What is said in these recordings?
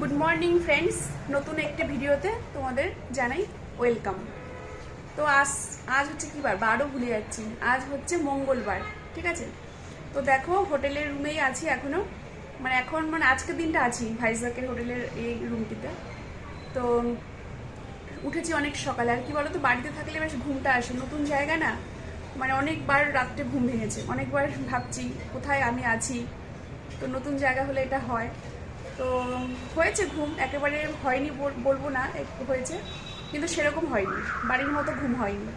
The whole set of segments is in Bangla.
গুড মর্নিং ফ্রেন্ডস নতুন একটা ভিডিওতে তোমাদের জানাই ওয়েলকাম তো আজ আজ হচ্ছে কি বার? বারও ভুলে যাচ্ছি। আজ হচ্ছে মঙ্গলবার, ঠিক আছে? তো দেখো, হোটেলের রুমেই আছি এখনও মানে এখন মানে আজকের দিনটা আছি, ভাইজাকের হোটেলের এই রুমটিতে তো উঠেছি অনেক সকালে। আর কি বলো তো বাড়িতে থাকলে বেশ ঘুমটা আসে। নতুন জায়গা না মানে অনেকবার রাত্রে ঘুম ভেঙেছে। অনেকবার ভাবছি, কোথায় আমি আছি? তো নতুন জায়গা হলে এটা হয়। তো হয়েছে ঘুম, একেবারে হয়নি বল- বলব না হয়েছে, কিন্তু সেরকম হয়নি, বাড়ির মতো ঘুম হয়নি।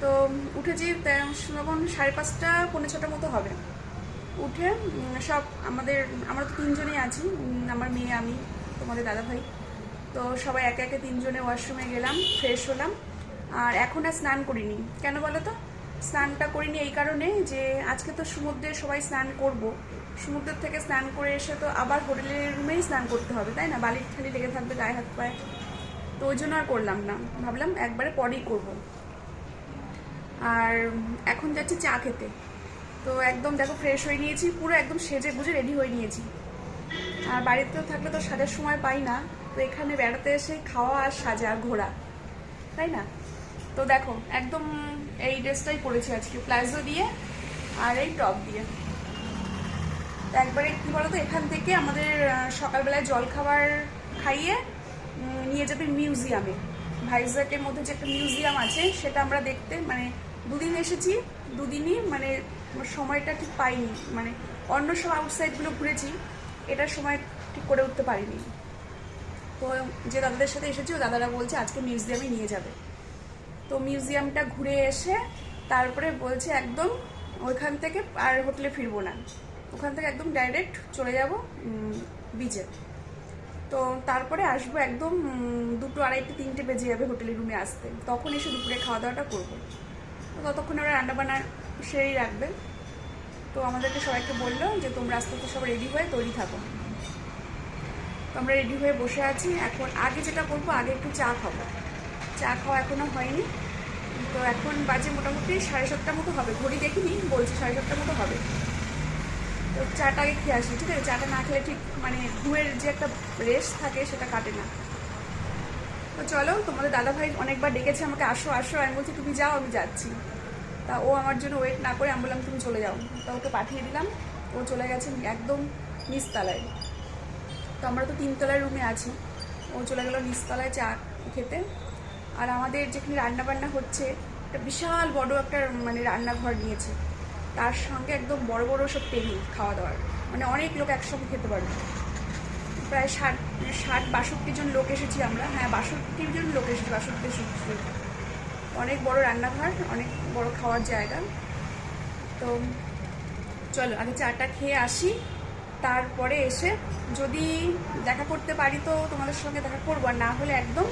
তো উঠেছি তখন সাড়ে পাঁচটা, পৌনে ছটার মতো হবে। উঠে সব আমাদের, আমরা তো তিনজনেই আছি আমার মেয়ে, আমি, তোমাদের দাদা ভাই তো সবাই একে একে তিনজনে ওয়াশরুমে গেলাম, ফ্রেশ হলাম, আর এখন আর স্নান করিনি। কেন বলো তো? স্নানটা করিনি এই কারণে যে আজকে তো সমুদ্রে সবাই স্নান করব সমুদ্রের থেকে স্নান করে এসে তো আবার হোটেলের রুমেই স্নান করতে হবে, তাই না? বালির ঠালি লেগে থাকবে, গায়ে হাত পায়ে। তো ওই জন্য আর করলাম না। ভাবলাম একবারে পরেই করব। আর এখন যাচ্ছি চা খেতে। তো একদম দেখো ফ্রেশ হয়ে নিয়েছি, পুরো একদম সেজে গুজে রেডি হয়ে নিয়েছি। আর বাড়িতে থাকলে তো সাজার সময় পাই না। তো এখানে বেড়াতে এসে খাওয়া আর সাজা আর ঘোরা, তাই না? তো দেখো, একদম এই ড্রেসটাই পরেছি আজকে। প্লাজো দিয়ে আর এই টপ দিয়ে। তো একবারে কি বলতো, এখান থেকে আমাদের সকালবেলায় জল খাবার খাইয়ে নিয়ে যাবে মিউজিয়ামে। ভাইজাকের মধ্যে যে একটা মিউজিয়াম আছে, সেটা আমরা দেখতে মানে দুদিন এসেছি, দুদিনই মানে সময়টা ঠিক পাইনি মানে অন্য সব আউটসাইডগুলো ঘুরেছি, এটার সময় ঠিক করে উঠতে পারিনি। তো যে দাদাদের সাথে এসেছি, ও দাদারা বলছে আজকে মিউজিয়ামে নিয়ে যাবে। তো মিউজিয়ামটা ঘুরে এসে, তারপরে বলছে একদম ওইখান থেকে আর হোটেলে ফিরবো না। ওখান থেকে একদম ডাইরেক্ট চলে যাব বিচে তো তারপরে আসব একদম দুটো আড়াইটে, তিনটে বেজে যাবে হোটেলের রুমে আসতে। তখন এসে দুপুরে খাওয়া দাওয়াটা করব। তো ততক্ষণ ওরা রান্নাবান্না সেরেই রাখবে। তো আমাদেরকে সবাইকে বলল যে, তোমরা আস্তে আস্তে সব রেডি হয়ে তৈরি থাকো। তো আমরা রেডি হয়ে বসে আছি। এখন আগে যেটা করব, আগে একটু চা খাব। চা খাওয়া এখনও হয়নি। তো এখন বাজে মোটামুটি সাড়ে সাতটার মতো হবে। ঘড়ি দেখিনি, বলছি সাড়ে সাতটার মতো হবে। তো চাটা আগে খেয়ে আসি, ঠিক আছে? চাটা না খেলে ঠিক মানে ঘুমের যে একটা রেস্ট থাকে সেটা কাটে না। তো চলো, তোমাদের দাদা ভাই অনেকবার ডেকেছে আমাকে, আসো আসো, আমি বলছি, তুমি যাও, আমি যাচ্ছি। তা ও আমার জন্য ওয়েট না করে আমি বললাম, তুমি চলে যাও। তা ওকে পাঠিয়ে দিলাম। ও চলে গেছে একদম নিচতলায়। তো আমরা তো তিনতলার রুমে আছি। ও চলে গেল নিচতলায় চা খেতে। আর আমাদের যেখানে রান্না বান্না হচ্ছে, একটা বিশাল বড় একটা মানে রান্নাঘর নিয়েছে। তার সঙ্গে একদম বড় বড় সব টেবিল খাওয়া দাওয়ার। মানে অনেক লোক একসঙ্গে খেতে পারবে। প্রায় ষাট ষাট, বাষট্টি জন লোক এসেছি আমরা। হ্যাঁ বাষট্টি জন লোক এসেছি, বাষট্টি অনেক বড় রান্নাঘর, অনেক বড় খাওয়ার জায়গা। তো চলো, আগে চাটা খেয়ে আসি। তারপরে এসে যদি দেখা করতে পারি তো তোমাদের সঙ্গে দেখা করব। আর না হলে একদম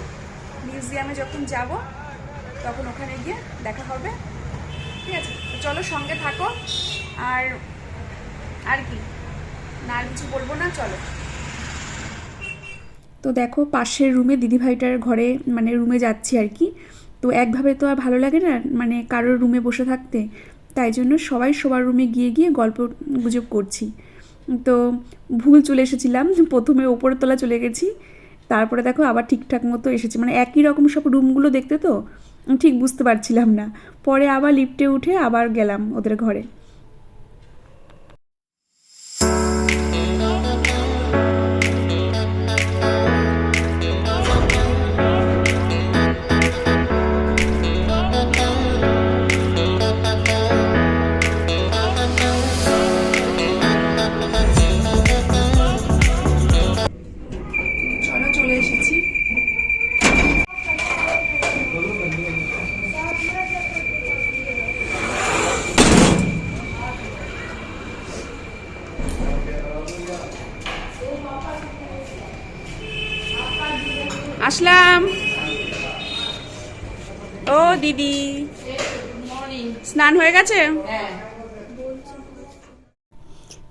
মিউজিয়ামে যখন যাব, তখন ওখানে গিয়ে দেখা হবে। ঠিক আছে? চলো সঙ্গে থাকো। আর আর কি? না আর কিছু বলব না, চলো। তো দেখো, পাশের রুমে দিদিভাইটার ঘরে মানে রুমে যাচ্ছি আর কি। তো একভাবে তো আর ভালো লাগে না মানে কারোর রুমে বসে থাকতে। তাই জন্য সবাই সবার রুমে গিয়ে গিয়ে গল্প গুজব করছি। তো ভুল চলে এসেছিলাম, প্রথমে ওপরের তলা চলে গেছি। তারপরে দেখো আবার ঠিকঠাক মতো এসেছি। মানে একই রকম সব রুমগুলো দেখতে তো। ঠিক বুঝতে পারছিলাম না। পরে আবার লিফটে উঠে আবার গেলাম ওদের ঘরে। গেছে?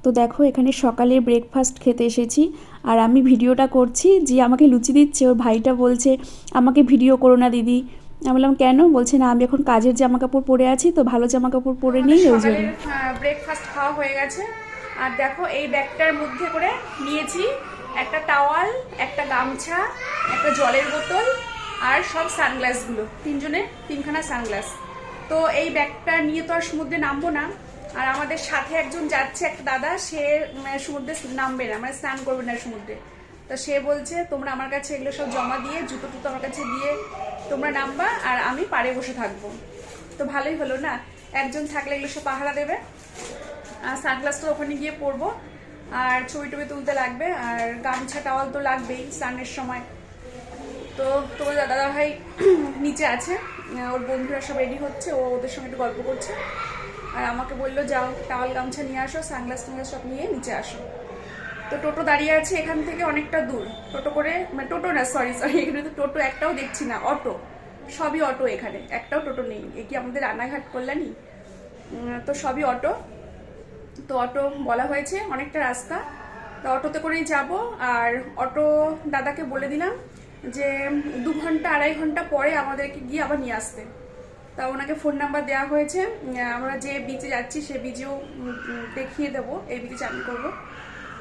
তো দেখো এখানে সকালে ব্রেকফাস্ট খেতে এসেছি। আর আমি ভিডিওটা করছি যে আমাকে লুচি দিচ্ছে ওর ভাইটা বলছে আমাকে ভিডিও করো না দিদি। আমি বললাম কেন? বলছে না আমি এখন কাজের জামা কাপড় পরে আছি তো ভালো জামা কাপড় পরে নেই ওই জন্য। ব্রেকফাস্ট খাওয়া হয়ে গেছে। আর দেখো এই ব্যাগটার মধ্যে করে নিয়েছি একটা টাওয়াল একটা গামছা একটা জলের বোতল আর সব সানগ্লাসগুলো তিনজনে তিনখানা সানগ্লাস তো এই ব্যাগটা নিয়ে তো আর সমুদ্রে নামবো না। আর আমাদের সাথে একজন যাচ্ছে, একটা দাদা, সে সমুদ্রে নামবে না মানে স্নান করবে না সমুদ্রে। তো সে বলছে, তোমরা আমার কাছে এগুলো সব জমা দিয়ে, জুতো টুতো আমার কাছে দিয়ে তোমরা নামবা, আর আমি পাড়ে বসে থাকব। তো ভালোই হলো না? একজন থাকলে এগুলো সব পাহারা দেবে। আর সানগ্লাস তো ওখানে গিয়ে পরবো। আর ছবি টবি তুলতে লাগবে, আর গামছা, টাওয়াল তো লাগবেই স্নানের সময়। তো তোমার দাদা ভাই নিচে আছে। ওর বন্ধুরা সব রেডি হচ্ছে, ও ওদের সঙ্গে একটু গল্প করছে। আর আমাকে বলল, যাও, টাওয়াল গামছা নিয়ে আসো সানগ্লাস টানগ্লাস সব নিয়ে নিচে আসো। তো টোটো দাঁড়িয়ে আছে এখান থেকে অনেকটা দূর। টোটো করে মানে টোটো না সরি সরি এখানে তো টোটো একটাও দেখছি না, অটো। সবই অটো এখানে, একটাও টোটো নেই। এ কি আমাদের রানাঘাট কল্যাণী? তো সবই অটো। তো অটো বলা হয়েছে, অনেকটা রাস্তা। তো অটোতে করেই যাব, আর অটো দাদাকে বলে দিলাম যে দু ঘণ্টা, আড়াই ঘণ্টা পরে আমাদেরকে গিয়ে আবার নিয়ে আসতে। তা ওনাকে ফোন নাম্বার দেওয়া হয়েছে। আমরা যে বিচে যাচ্ছি সে বিচেও দেখিয়ে দেবো, এই বিচে চান করব।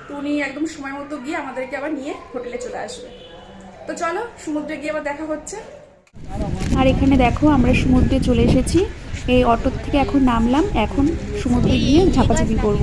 তো উনি একদম সময় মতো গিয়ে আমাদেরকে আবার নিয়ে হোটেলে চলে আসবে। তো চলো, সমুদ্রে গিয়ে আবার দেখা হচ্ছে। আর এখানে দেখো, আমরা সমুদ্রে চলে এসেছি। এই অটো থেকে এখন নামলাম। এখন সমুদ্রে গিয়ে ঝাপাঝাপি করব।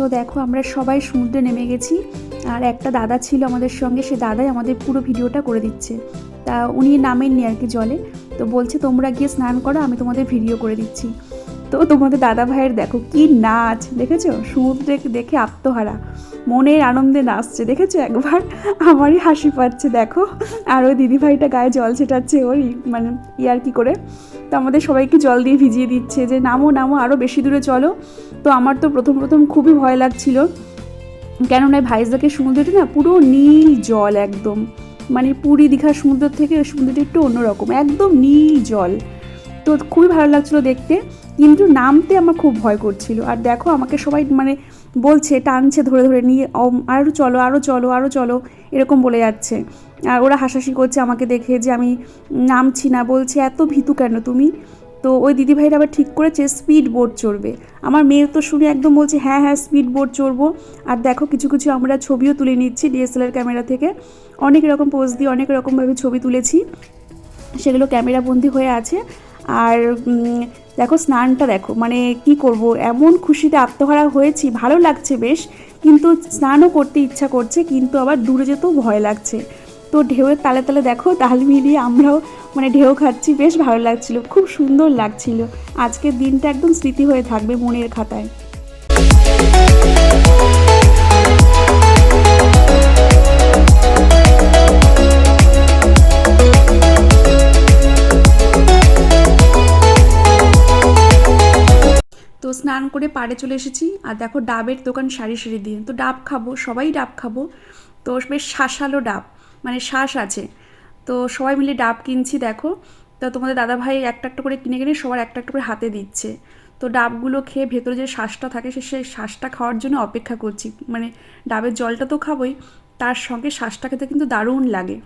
তো দেখো আমরা সবাই সমুদ্রে নেমে গেছি, আর একটা দাদা ছিল আমাদের সঙ্গে, সে দাদাই আমাদের পুরো ভিডিওটা করে দিচ্ছে। তা উনি নামেননি আর কি জলে, তো বলছে তোমরা গিয়ে স্নান করো, আমি তোমাদের ভিডিও করে দিচ্ছি। তো তোমাদের দাদা ভাইয়ের দেখো কি নাচ, দেখেছ? সমুদ্রে দেখে আত্মহারা। মনের আনন্দে নাচছে। দেখেছ? একবার আমারই হাসি পাচ্ছে, দেখো। আর ওই দিদিভাইটা গায়ে জল ছেটাচ্ছে ওই মানে ইয়ার কি করে। তো আমাদের সবাইকে জল দিয়ে ভিজিয়ে দিচ্ছে যে, নামো নামো আরও বেশি দূরে চলো। তো আমার তো প্রথম প্রথম খুবই ভয় লাগছিল। কেননা ভাইজাকে সমুদ্রটা না পুরো নীল জল একদম। মানে পুরী দীঘার সমুদ্র থেকে সমুদ্রটা একটু অন্যরকম, একদম নীল জল। তো খুবই ভালো লাগছিল দেখতে। কিন্তু নামতে আমার খুব ভয় করছিল। আর দেখো, আমাকে সবাই মানে বলছে টানছে ধরে ধরে নিয়ে "অম, আরও চলো আরও চলো আরও চলো এরকম বলে যাচ্ছে। আর ওরা হাসাহাসি করছে আমাকে দেখে যে আমি নামছি না বলছে এত ভীতু কেন তুমি? তো ওই দিদিভাইরা আবার ঠিক করেছে স্পিড বোট চড়বে। আমার মেয়ে তো শুনে একদম বলছে হ্যাঁ হ্যাঁ স্পিড বোট চড়বো। আর দেখো কিছু কিছু আমরা ছবিও তুলে নিচ্ছি ডিএসএলআর ক্যামেরা থেকে। অনেক রকম পোজ দিয়ে অনেক রকমভাবে ছবি তুলেছি। সেগুলো ক্যামেরা বন্দি হয়ে আছে। আর দেখো, স্নানটা দেখো মানে কি করব? এমন খুশিতে আত্মহারা হয়েছি, ভালো লাগছে বেশ, কিন্তু স্নানও করতে ইচ্ছা করছে, কিন্তু আবার দূরে যেতেও ভয় লাগছে। তো ঢেউয়ের তালে তালে দেখো, তাল মিলিয়ে আমরাও মানে ঢেউ খাচ্ছি, বেশ ভালো লাগছিল, খুব সুন্দর লাগছিল। আজকের দিনটা একদম স্মৃতি হয়ে থাকবে মনের খাতায়। স্নান করে পাড়ে চলে এসেছি। আর দেখো ডাবের দোকান সারি সারি দিয়ে। তো ডাব খাব, সবাই ডাব খাব। তো বেশ শাঁসালো ডাব মানে শ্বাস আছে। তো সবাই মিলে ডাব কিনছি, দেখো। তো তোমাদের দাদাভাই একটা একটা করে কিনে কিনে সবার একটা একটা করে হাতে দিচ্ছে। তো ডাবগুলো খেয়ে ভেতরে যে শ্বাসটা থাকে, সে সেই শ্বাসটা খাওয়ার জন্য অপেক্ষা করছি। মানে ডাবের জলটা তো খাবোই, তার সঙ্গে শ্বাসটা খেতে কিন্তু দারুণ লাগে।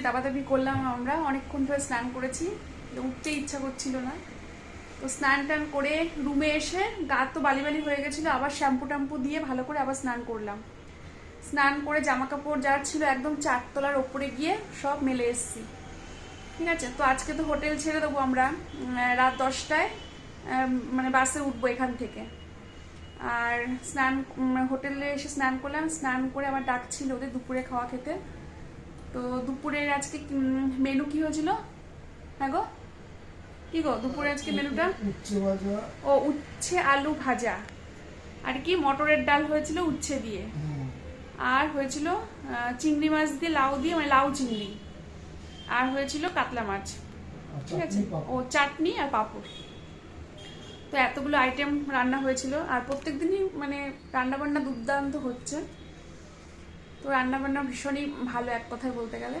অনেকক্ষণ দাবাদাবি করলাম আমরা, অনেকক্ষণ ধরে স্নান করেছি উঠতে ইচ্ছা করছিল না। তো স্নান টান করে রুমে এসে গা তো বালি বালি হয়ে গেছিল, আবার শ্যাম্পু ট্যাম্পু দিয়ে ভালো করে আবার স্নান করলাম। স্নান করে জামা কাপড় যা ছিল একদম চারতলার ওপরে গিয়ে সব মেলে এসছি। ঠিক আছে? তো আজকে তো হোটেল ছেড়ে দেবো আমরা রাত দশটায় মানে বাসে উঠবো এখান থেকে। আর স্নান হোটেলে এসে স্নান করলাম, স্নান করে আমার ডাকছিল ওদের দুপুরে খাওয়া খেতে। তো দুপুরের আজকে মেনু কি হয়েছিল? হ্যাঁ গো? কি গো দুপুরে আজকে মেনুটা উচ্ছে ভাজা। ও উচ্ছে আলু ভাজা। আর কি মটরের ডাল হয়েছিল উচ্ছে দিয়ে। আর হয়েছিল চিংড়ি মাছ দিয়ে লাউ দিয়ে মানে লাউ চিংড়ি। আর হয়েছিল কাতলা মাছ। ঠিক আছে? ও চাটনি আর পাঁপড়। তো এতগুলো আইটেম রান্না হয়েছিল। আর প্রত্যেক দিনই মানে রান্না বান্না দুর্দান্ত হচ্ছে। তো রান্না বান্না ভীষণই ভালো, এক কথায় বলতে গেলে।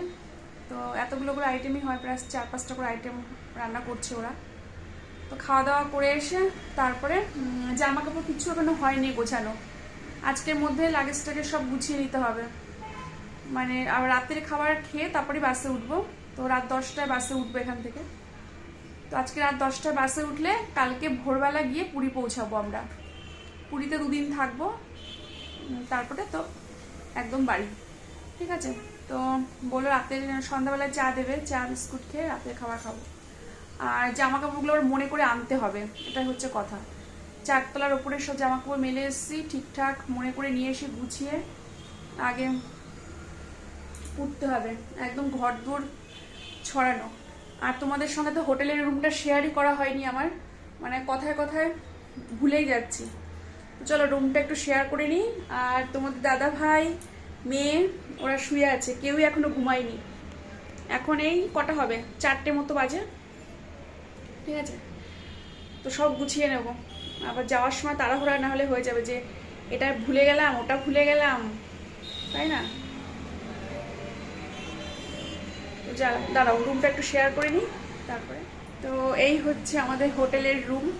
তো এতগুলো করে আইটেমই হয়, প্রায় চার পাঁচটা করে আইটেম রান্না করছে ওরা। তো খাওয়া দাওয়া করে এসে তারপরে জামা কাপড় কিছু এখনও হয়নি গোছানো। আজকের মধ্যে লাগেজটাকে সব গুছিয়ে নিতে হবে। মানে আবার রাতের খাবার খেয়ে তারপরে বাসে উঠবো। তো রাত দশটায় বাসে উঠবো এখান থেকে। তো আজকে রাত দশটায় বাসে উঠলে কালকে ভোরবেলা গিয়ে পুরী পৌঁছাবো আমরা। পুরীতে দুদিন থাকব। তারপরে তো একদম বাড়ি। ঠিক আছে? তো বলো রাতের সন্ধ্যাবেলায় চা দেবে, চা, বিস্কুট খেয়ে রাতের খাবার খাব। আর জামা কাপড়গুলো আবার মনে করে আনতে হবে, এটাই হচ্ছে কথা। চারতলার ওপরে সব জামা কাপড় মেলে এসেছি, ঠিকঠাক মনে করে নিয়ে এসে গুছিয়ে আগে উঠতে হবে। একদম ঘর দূর ছড়ানো। আর তোমাদের সঙ্গে তো হোটেলের রুমটা শেয়ারই করা হয়নি আমার। মানে কথায় কথায় ভুলেই যাচ্ছি। চলো রুমটা একটু শেয়ার করে নিই। আর তোমাদের দাদা ভাই, মেয়ে, ওরা শুয়ে আছে, কেউই এখনও ঘুমায়নি। এখন এই কটা হবে? চারটে মতো বাজে। ঠিক আছে? তো সব গুছিয়ে নেব। আবার যাওয়ার সময় তাড়াহুড়া না হলে হয়ে যাবে যে, এটা ভুলে গেলাম, ওটা ভুলে গেলাম। তাই না? যা, দাঁড়াও রুমটা একটু শেয়ার করে নিই, তারপরে। তো এই হচ্ছে আমাদের হোটেলের রুম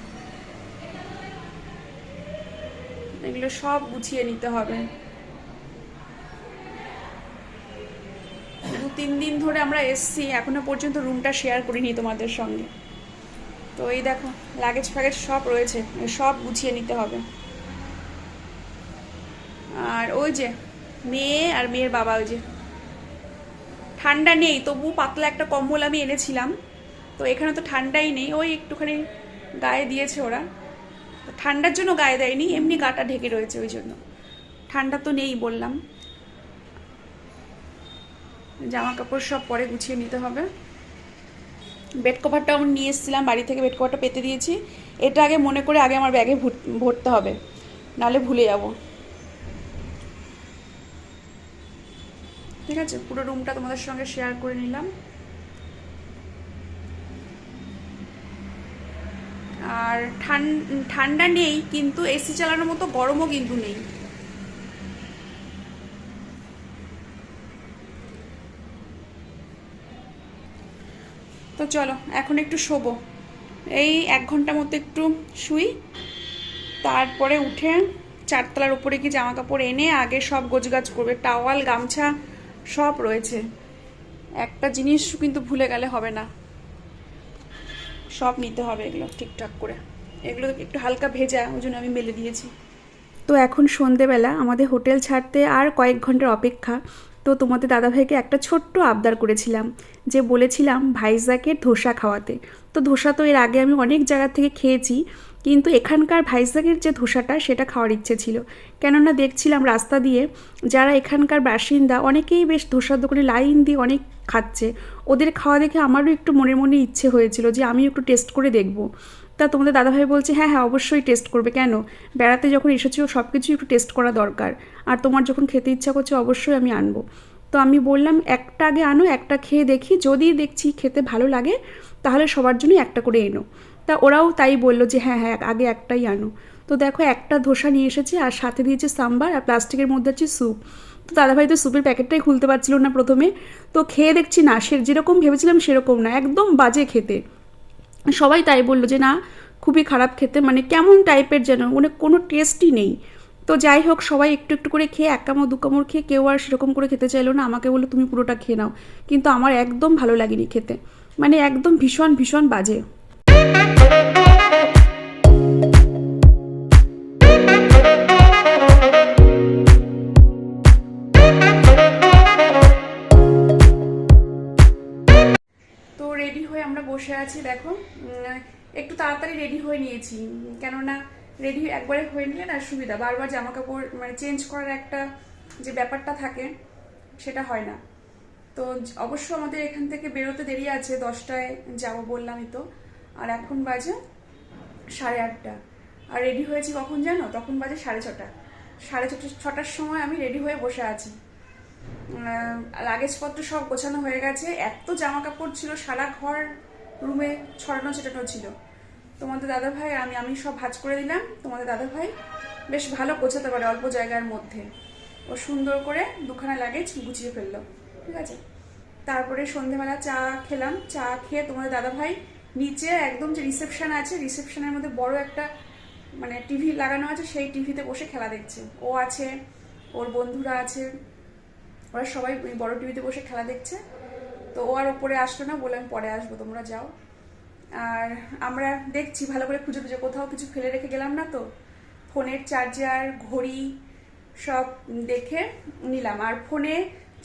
এগুলো সব গুছিয়ে নিতে হবে। দু তিন দিন ধরে আমরা এসছি, এখনও পর্যন্ত রুমটা শেয়ার করিনি তোমাদের সঙ্গে। তো এই দেখো লাগেজ ফ্যাগেজ সব রয়েছে, সব গুছিয়ে নিতে হবে। আর ওই যে, মেয়ে আর মেয়ের বাবা ওই যে। ঠান্ডা নেই তবু পাতলা একটা কম্বল আমি এনেছিলাম। তো এখানে তো ঠান্ডাই নেই, ওই একটুখানি গায়ে দিয়েছে ওরা। ঠান্ডার জন্য গায়ে দেয়নি, এমনি গাটা ঢেকে রয়েছে ওই জন্য। ঠান্ডা তো নেই বললাম। জামা কাপড় সব পরে গুছিয়ে নিতে হবে। বেড কভারটা আমি নিয়ে এসেছিলাম, বাড়ি থেকে বেড কভারটা পেতে দিয়েছি। এটা আগে মনে করে আগে আমার ব্যাগে ভরতে হবে, নাহলে ভুলে যাব। ঠিক আছে, পুরো রুমটা তোমাদের সঙ্গে শেয়ার করে নিলাম। আর ঠান- ঠান্ডা নেই, কিন্তু এসি চালানোর মতো গরমও কিন্তু নেই। তো চলো, এখন একটু শোবো। এই এক ঘণ্টা মতো একটু শুই, তারপরে উঠে চারতলার উপরে কি জামা কাপড় এনে আগে সব গোছগাছ করবে, টাওয়াল, গামছা সব রয়েছে। একটা জিনিস কিন্তু ভুলে গেলে হবে না। সব নিতে হবে এগুলো ঠিকঠাক করে। এগুলো একটু হালকা ভেজা, ওই জন্য আমি মেলে দিয়েছি। তো এখন সন্ধেবেলা, আমাদের হোটেল ছাড়তে আর কয়েক ঘণ্টার অপেক্ষা। তো তোমাদের দাদাভাইকে একটা ছোট্ট আবদার করেছিলাম, যে বলেছিলাম ভাইজাকের ধোসা খাওয়াতে। তো ধোসা তো এর আগে আমি অনেক জায়গা থেকে খেয়েছি, কিন্তু এখানকার ভাইজাকের যে ধোসাটা সেটা খাওয়ার ইচ্ছে ছিল। কেননা দেখছিলাম রাস্তা দিয়ে যারা এখানকার বাসিন্দা, অনেকেই বেশ ধোসার দোকানে লাইন দিয়ে অনেক খাচ্ছে। ওদের খাওয়া দেখে আমারও একটু মনে মনে ইচ্ছে হয়েছিল যে আমিও একটু টেস্ট করে দেখব। তা তোমাদের দাদাভাই বলছে হ্যাঁ হ্যাঁ অবশ্যই টেস্ট করবে। কেন? বেড়াতে যখন এসেছ সব কিছুই একটু টেস্ট করা দরকার। আর তোমার যখন খেতে ইচ্ছা করছে, অবশ্যই আমি আনব। তো আমি বললাম, একটা আগে আনো, একটা খেয়ে দেখি। যদি দেখছি খেতে ভালো লাগে, তাহলে সবার জন্যই একটা করে এনো। তা ওরাও তাই বলল যে হ্যাঁ হ্যাঁ আগে একটাই আনো। তো দেখো, একটা ধোসা নিয়ে এসেছে, আর সাথে দিয়েছে সাম্বার, আর প্লাস্টিকের মধ্যে আছে স্যুপ। তো দাদাভাই তো স্যুপের প্যাকেটটাই খুলতে পারছিল না প্রথমে। তো খেয়ে দেখছি না, সে যেরকম ভেবেছিলাম সেরকম না, একদম বাজে খেতে। সবাই তাই বলল যে, না, খুবই খারাপ খেতে। মানে কেমন টাইপের যেন মানে কোনো টেস্টই নেই। তো যাই হোক, সবাই একটু একটু করে খেয়ে এক কামড়, দু কামড় খেয়ে কেউ আর সেরকম করে খেতে চাইলো না। আমাকে বলল, তুমি পুরোটা খেয়ে নাও। কিন্তু আমার একদম ভালো লাগেনি খেতে। মানে একদম ভীষণ ভীষণ বাজে। তো রেডি হয়ে আমরা বসে আছি। তাড়াতাড়ি রেডি হয়ে নিয়েছি। কেননা রেডি একবারে হয়ে নিলে না সুবিধা। বারবার জামা কাপড় মানে চেঞ্জ করার একটা যে ব্যাপারটা থাকে, সেটা হয় না। তো অবশ্য আমাদের এখান থেকে বেরোতে দেরি আছে, দশটায় যাব বললামই তো। আর এখন বাজে সাড়ে আটটা। আর রেডি হয়েছি কখন জানো? তখন বাজে সাড়ে ছটা। সাড়ে ছটা, ছটার সময় আমি রেডি হয়ে বসে আছি। লাগেজপত্র সব গোছানো হয়ে গেছে। এত জামা কাপড় ছিল, সারা ঘর রুমে ছড়ানো ছেটানো ছিল। তোমাদের দাদা ভাই আমি আমি সব ভাজ করে দিলাম। তোমাদের দাদা ভাই বেশ ভালো গোছাতে পারে অল্প জায়গার মধ্যে। ও সুন্দর করে দুখানা লাগেজ গুছিয়ে ফেলল, ঠিক আছে? তারপরে সন্ধেবেলা চা খেলাম। চা খেয়ে তোমাদের দাদা ভাই নিচে একদম যে রিসেপশন আছে রিসেপশনের মধ্যে বড় একটা মানে টিভি লাগানো আছে, সেই টিভিতে বসে খেলা দেখছে। ও আছে, ওর বন্ধুরা আছে, ওরা সবাই ওই বড় টিভিতে বসে খেলা দেখছে। তো ও আর ওপরে আসলো না, বললাম পরে আসব, তোমরা যাও। আর আমরা দেখছি, ভালো করে খুঁজে খুঁজে কোথাও কিছু ফেলে রেখে গেলাম না তো? ফোনের চার্জার, ঘড়ি সব দেখে নিলাম। আর ফোনে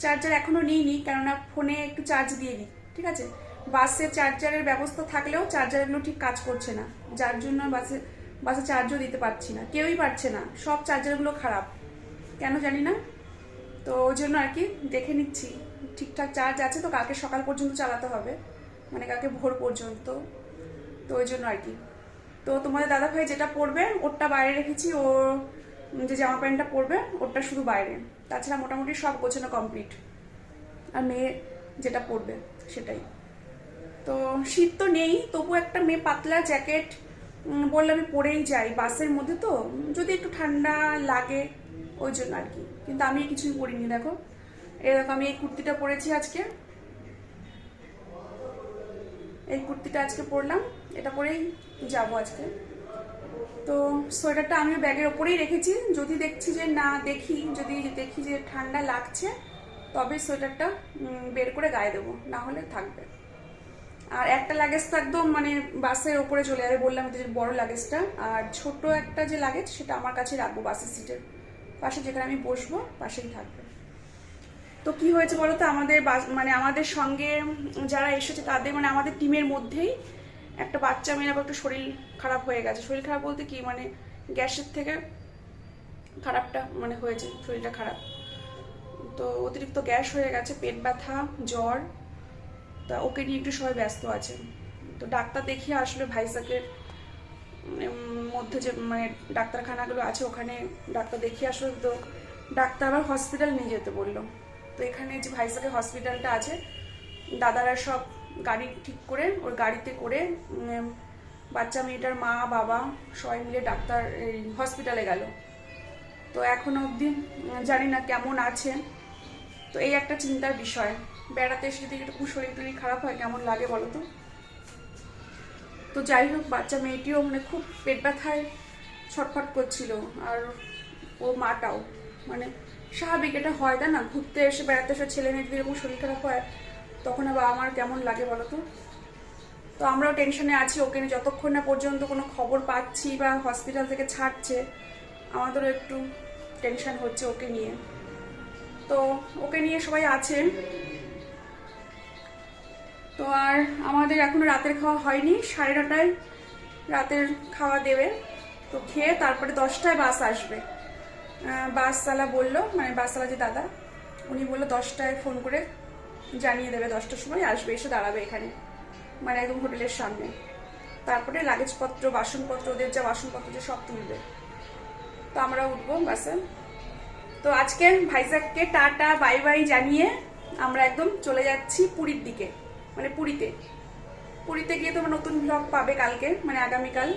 চার্জার এখনও নিইনি, কেননা ফোনে একটু চার্জ দিয়ে নিই ঠিক আছে? বাসে চার্জারের ব্যবস্থা থাকলেও চার্জারগুলো ঠিক কাজ করছে না, যার জন্য বাসে বাসে চার্জও দিতে পারছি না, কেউই পারছে না, সব চার্জারগুলো খারাপ, কেন জানি না? তো ওই জন্য আর কি দেখে নিচ্ছি, ঠিকঠাক চার্জ আছে তো, কালকে সকাল পর্যন্ত চালাতে হবে। মানে কালকে ভোর পর্যন্ত। তো ওই জন্য আর কি। তো তোমাদের দাদা ভাই যেটা পরবে, ওরটা বাইরে রেখেছি, ও যে জামা প্যান্টটা পরবে, ওরটা শুধু বাইরে। তাছাড়া মোটামুটি সব গোছানো কমপ্লিট। আর মেয়ে যেটা পরবে, সেটাই। তো শীত তো নেই, তবু একটা মেয়ে পাতলা জ্যাকেট বললে আমি পরেই যাই বাসের মধ্যে তো, যদি একটু ঠান্ডা লাগে, ওই জন্য আর কি। কিন্তু আমি কিছুই পরিনি, দেখো। এরকম আমি এই কুর্তিটা পরেছি আজকে। এই কুর্তিটা আজকে পরলাম, এটা পরেই যাব আজকে। তো সোয়েটারটা আমি ব্যাগের ওপরেই রেখেছি। যদি দেখছি যে না দেখি, যদি দেখি যে ঠান্ডা লাগছে, তবে সোয়েটারটা বের করে গায়ে দেবো, না হলে থাকবে। আর একটা লাগেজ তো একদম মানে বাসের ওপরে চলে যাবে, বললাম যে বড় লাগেজটা আর ছোট একটা যে লাগেজ সেটা আমার কাছে রাখব বাসের সিটের পাশে যেখানে আমি বসবো, পাশেই থাকবে। তো কি হয়েছে বলো তো? আমাদের মানে আমাদের সঙ্গে যারা এসেছে তাদের মানে আমাদের টিমের মধ্যেই একটা বাচ্চা মেয়ের একটু শরীর খারাপ হয়ে গেছে। শরীর খারাপ বলতে কি? মানে গ্যাসের থেকে খারাপটা মানে হয়েছে, শরীরটা খারাপ। তো অতিরিক্ত গ্যাস হয়ে গেছে, পেট ব্যথা, জ্বর। তা ওকে নিয়ে একটু সবাই ব্যস্ত আছে। তো ডাক্তার দেখিয়ে আসলে ভাইসাকের মধ্যে যে মানে ডাক্তারখানাগুলো আছে, ওখানে ডাক্তার দেখিয়ে আসলে। তো ডাক্তার আবার হসপিটাল নিয়ে যেতে বলল। তো এখানে যে ভাইসাকের হসপিটালটা আছে, দাদারা সব গাড়ি ঠিক করে, ওর গাড়িতে করে বাচ্চা মেয়েটার মা, বাবা সবাই মিলে ডাক্তার এই হসপিটালে গেল। তো এখনও অবধি জানি না কেমন আছে তো এই একটা চিন্তার বিষয়, বেড়াতে এসে যদি একটু শরীর টরীর খারাপ হয়, কেমন লাগে বলো তো? তো যাই হোক, বাচ্চা মেয়েটিও মানে খুব পেট ব্যথায় ছটফট করছিল, আর ও মাটাও মানে স্বাভাবিক এটা হয়, তাই না? ঘুরতে এসে বেড়াতে এসে ছেলে মেয়েদের এরকম শরীর খারাপ হয়, তখন আবার আমার কেমন লাগে বলো তো? তো আমরাও টেনশনে আছি, ওকে নিয়ে যতক্ষণ না পর্যন্ত কোনো খবর পাচ্ছি বা হসপিটাল থেকে ছাড়ছে, আমাদেরও একটু টেনশন হচ্ছে ওকে নিয়ে। তো ওকে নিয়ে সবাই আছে। তো আর আমাদের এখনও রাতের খাওয়া হয়নি, সাড়ে নটায় রাতের খাওয়া দেবে। তো খেয়ে তারপরে দশটায় বাস আসবে। বাসওয়ালা বলল মানে বাসওয়ালা যে দাদা, উনি বলল দশটায় ফোন করে জানিয়ে দেবে, দশটার সময় আসবে, এসে দাঁড়াবে এখানে মানে একদম হোটেলের সামনে। তারপরে লাগেজপত্র, বাসনপত্র, ওদের যা বাসনপত্র যে সব তুলবে। তো আমরা উঠবো বাসে। তো আজকে ভাইজাককে টাটা, বাই বাই জানিয়ে আমরা একদম চলে যাচ্ছি পুরীর দিকে মানে পুরীতে। পুরীতে গিয়ে তোমরা নতুন ব্লগ পাবে কালকে মানে আগামীকাল।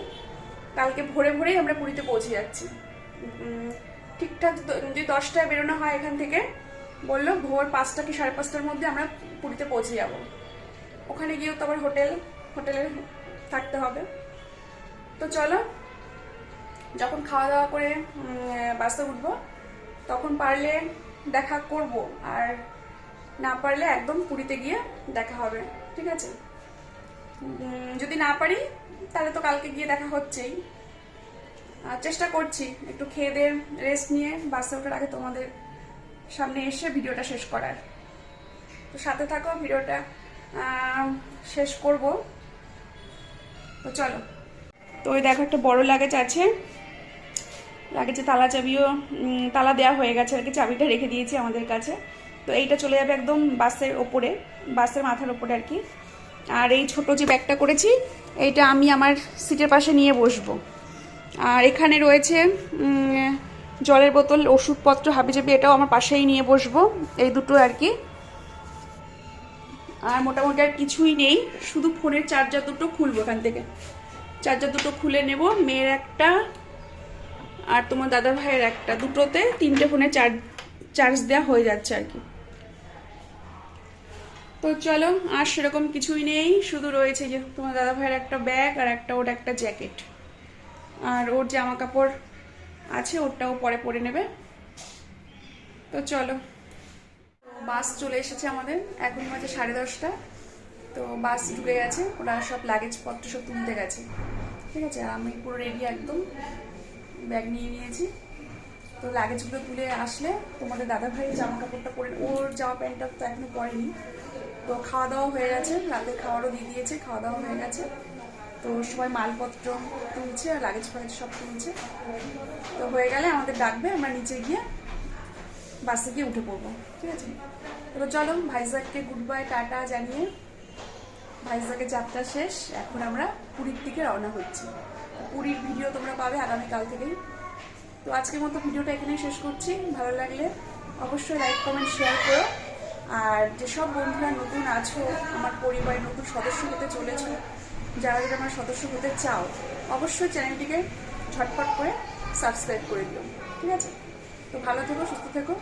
কালকে ভোরে ভোরেই আমরা পুরীতে পৌঁছে যাচ্ছি। ঠিকঠাক যদি দশটায় বেরোনো হয় এখান থেকে, বলল, ভোর পাঁচটা কি সাড়ে পাঁচটার মধ্যে আমরা পুরীতে পৌঁছে যাব? ওখানে গিয়েও তো আবার হোটেল, হোটেলে থাকতে হবে। তো চলো, যখন খাওয়া দাওয়া করে বাসে উঠবো, তখন পারলে দেখা করব, আর না পারলে একদম পুরীতে গিয়ে দেখা হবে, ঠিক আছে? যদি না পারি, তাহলে তো কালকে গিয়ে দেখা হচ্ছেই। চেষ্টা করছি একটু খেয়ে দিয়ে রেস্ট নিয়ে। বাসে ওঠার আগে তোমাদের সামনে এসে ভিডিওটা শেষ করার। তো সাথে থাকো, ভিডিওটা শেষ করব। তো চলো। তো ওই দেখো একটা বড় লাগেজ আছে। লাগেজে তালা চাবিও তালা দেওয়া হয়ে গেছে আর কি। চাবিটা রেখে দিয়েছি আমাদের কাছে। তো এইটা চলে যাবে একদম বাসের ওপরে, বাসের মাথার ওপরে আর কি। আর এই ছোট যে ব্যাগটা করেছি, এইটা আমি আমার সিটের পাশে নিয়ে বসবো। আর এখানে রয়েছে জলের বোতল, ওষুধপত্র, হাবিজাবি, এটাও আমার পাশেই নিয়ে বসবো, এই দুটো আর কি। আর মোটামুটি আর কিছুই নেই, শুধু ফোনের চার্জার দুটো খুলবো এখান থেকে। চার্জার দুটো খুলে নেব, মেয়ের একটা আর তোমার দাদা ভাইয়ের একটা। দুটোতে তিনটে ফোনে চার্জ চার্জ দেওয়া হয়ে যাচ্ছে আর কি। তো চলো, আর সেরকম কিছুই নেই, শুধু রয়েছে যে তোমার দাদা ভাইয়ের একটা ব্যাগ আর একটা, ওর একটা জ্যাকেট। আর ওর জামা কাপড় আছে, ওরটাও পরে পরে নেবে। তো চলো। বাস চলে এসেছে আমাদের, এখন বাজে সাড়ে দশটা। তো বাস ঢুকে গেছে, ওরা সব লাগেজ পত্র সব তুলতে গেছে। ঠিক আছে, আমি পুরো রেডি একদম। ব্যাগ নিয়ে নিয়েছি। তো লাগেজগুলো তুলে আসলে তোমাদের দাদা ভাই জামা কাপড়টা পরে ওর জামা প্যান্টটা তো এখনও পরেনি। তো খাওয়া দাওয়া হয়ে গেছে, রাতে খাওয়ারও দিয়ে দিয়েছে, খাওয়া দাওয়া হয়ে গেছে। তো সবাই মালপত্র তুলছে আর লাগেজ ফাগেজ সব তুলছে। তো হয়ে গেলে আমাদের ডাকবে, আমরা নিচে গিয়ে বাসে গিয়ে উঠে পড়ব, ঠিক আছে? এবার চলো, ভাইজাগকে গুড বাই টাটা জানিয়ে ভাইজাগের যাত্রা শেষ। এখন আমরা পুরীর দিকে রওনা হচ্ছি। পুরীর ভিডিও তোমরা পাবে আগামীকাল থেকেই। তো আজকের মতো ভিডিওটা এখানেই শেষ করছি। ভালো লাগলে অবশ্যই লাইক কমেন্ট শেয়ার করো। আর যেসব বন্ধুরা নতুন আছো, আমার পরিবারের নতুন সদস্য হতে চলেছো যারা যদি আমার সদস্য হতে চাও, অবশ্যই চ্যানেলটিকে ঝটপট করে সাবস্ক্রাইব করে দিও। ঠিক আছে? তো ভালো থেকো, সুস্থ থেকো।